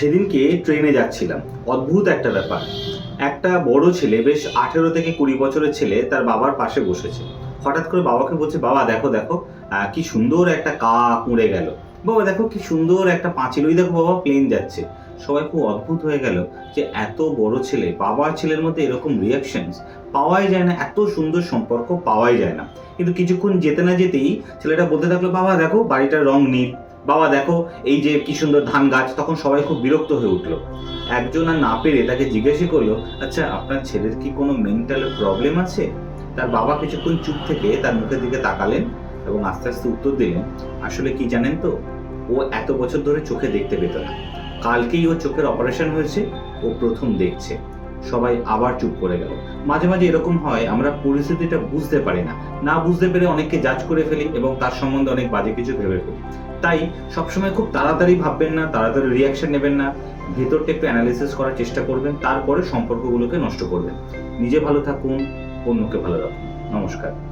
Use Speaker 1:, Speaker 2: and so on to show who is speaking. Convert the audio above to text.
Speaker 1: সেদিনকে ট্রেনে যাচ্ছিলাম। অদ্ভুত একটা ব্যাপার। একটা বড় ছেলে, বেশ আঠেরো থেকে কুড়ি বছরের ছেলে, তার বাবার পাশে বসেছে। হঠাৎ করে বাবাকে বলছে, বাবা, দেখো দেখো কি সুন্দর একটা কাক উড়ে গেল। বাবা, দেখো, কি সুন্দর একটা পাঁচিল। ওই দেখো, বাবা প্লেন যাচ্ছে। সবাই খুব অদ্ভুত হয়ে গেল যে এত বড় ছেলে বাবা আর ছেলের মধ্যে এরকম রিয়াকশনস পাওয়াই যায় না, এত সুন্দর সম্পর্ক পাওয়াই যায় না। কিন্তু কিছুক্ষণ যেতে না যেতেই ছেলেটা বলতে থাকল, বাবা, দেখো, বাড়িটার রং নীল। বাবা, দেখো, এই যে কি সুন্দর ধান গাছ, তখন সবাই খুব বিরক্ত হয়ে উঠল। একজন আর না পেরে তাকে জিজ্ঞাসা করল আচ্ছা আপনার ছেলের কি কোনো মেন্টাল প্রবলেম আছে? তার বাবা কিছুক্ষণ চুপ থেকে তার মুখের দিকে তাকালেন এবং আস্তে আস্তে উত্তর দিলেন, আসলে কি জানেন তো, ও এত বছর ধরে চোখে দেখতে পেত না। কালকেই ওর চোখের অপারেশন হয়েছে, ও প্রথম দেখছে। সবাই আবার চুপ করে গেল। মাঝে মাঝে এরকম হয়, আমরা পরিস্থিতিটা বুঝতে পারি না। না বুঝতে পেরে অনেককে জাজ করে ফেলি এবং তার সম্বন্ধে অনেক বাজে কিছু ভেবে ফেলি। তাই সবসময় খুব তাড়াতাড়ি ভাববেন না, তাড়াতাড়ি রিয়াকশন নেবেন না। ভেতরটা একটু অ্যানালিসিস করার চেষ্টা করবেন, তারপরে সম্পর্কগুলোকে নষ্ট করবেন। নিজে ভালো থাকুন, অন্যকে ভালো রাখুন। নমস্কার।